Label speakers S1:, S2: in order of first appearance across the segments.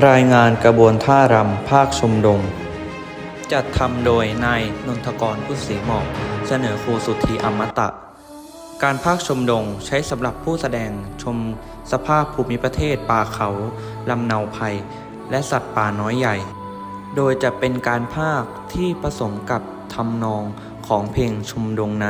S1: รายงานกระบวนท่ารำภาคชมดงจัดทำโดยนายนนทกรพุทธศรีหมอก เสนอครูสุธีอมตะ การภาคชมดงใช้สำหรับผู้แสดงชมสภาพภูมิประเทศป่าเขาลำเนาภัย และสัตว์ป่าน้อยใหญ่ โดยจะเป็นการภาคที่ผสมกับทำนองของเพลงชมดงใน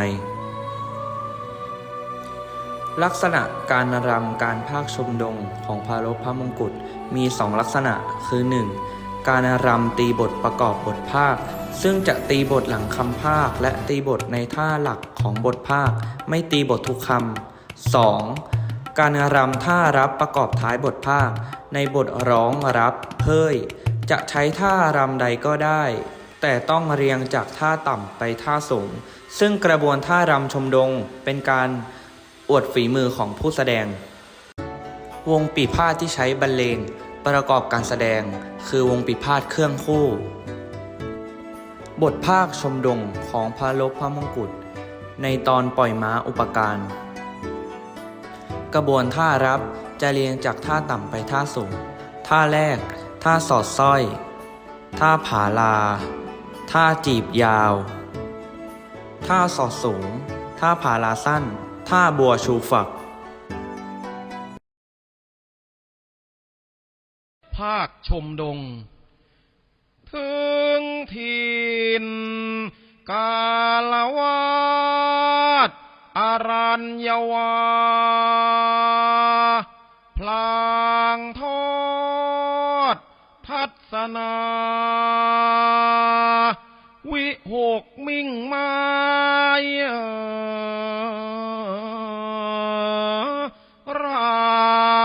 S1: ลักษณะการรำการภาคชมดงของพารบพระมงกุฎมีสองลักษณะคือ 1. การรำตีบทประกอบบทภาค ซึ่งจะตีบทหลังคำภาค และตีบทในท่าหลักของบทภาค ไม่ตีบททุกคำ 2. การรำท่ารับประกอบท้ายบทภาค ในบทร้องรับเพยจะใช้ท่ารำใดก็ได้ แต่ต้องเรียงจากท่าต่ำไปท่าสูง ซึ่งกระบวนท่ารำชมดงเป็นการ วดฝีมือของผู้แสดง วงปีพาที่ใช้บรรเลงประกอบการแสดง คือวงปีพาทเครื่องคู่ บทภาคชมดงของพระลบพระมงกุฎในตอนปล่อยม้าอุปการกระบวนท่ารับจะเรียงจากท่าต่ำไปท่าสูง ท่าแรก ท่าสอดสร้อย ท่าผาลา ท่าจีบยาว ท่าสอดสูง ท่าผาลาสั้น ท่าบัวชูฝัก
S2: ภาคชมดง ถึงทินกาลวาดอารัญยวา พลางทอด ทัศนา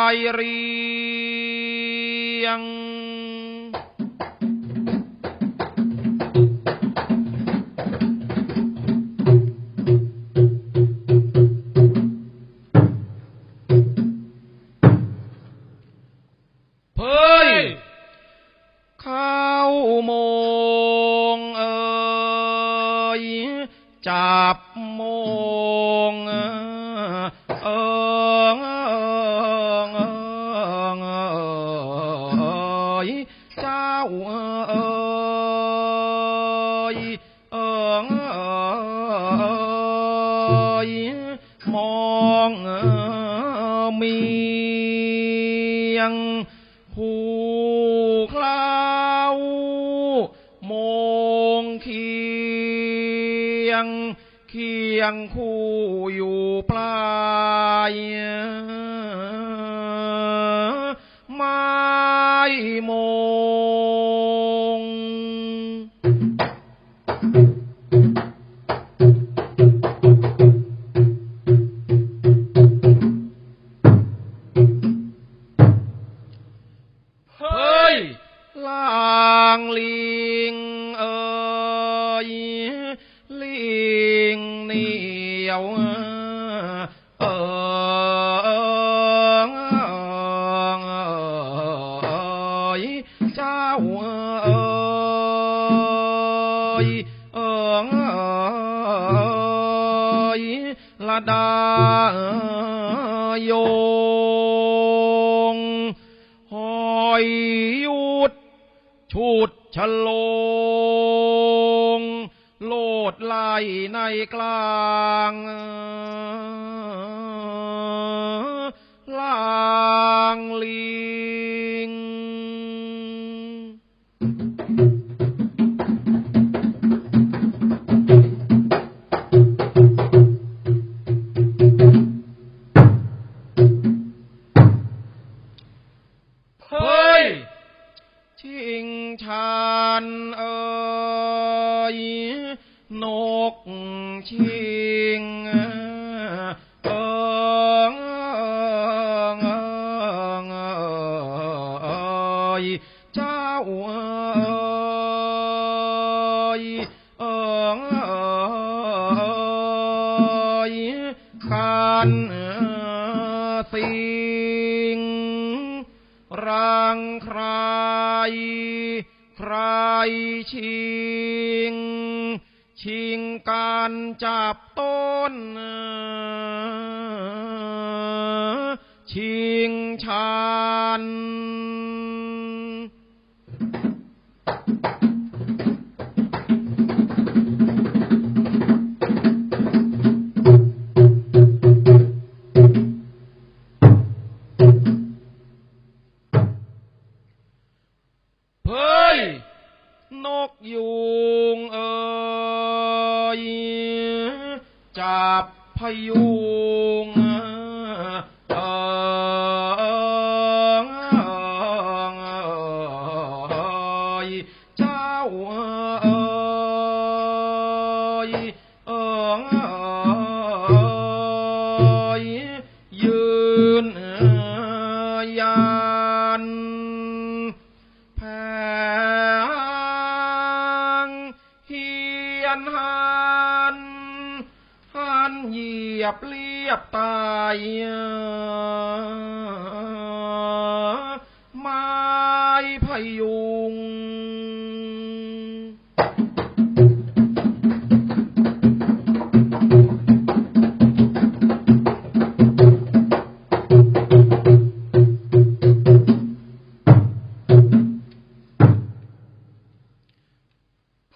S2: าย องเมียงผู้คล้ามงเคียงเคียงคู่อยู่ปลายไม้มง ลางลิงเอ่ย ชุดฉลง โลดไล่ในกลางลางลิงเันสิงรังใคร ใครชิง ชิงการจับต้น ชิงชัน นกยูงเอ่ยจับพยู ยียบเรียบตายไม้พยุง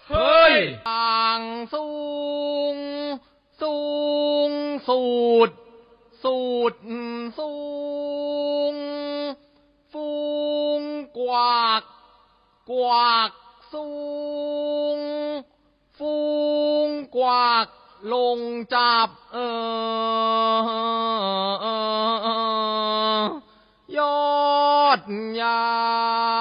S2: เฮ้ย
S3: ต่างสูงสูง สูดสูดสูงฟูงกวากกวากสูงฟูงกวากลงจับเออยอดยา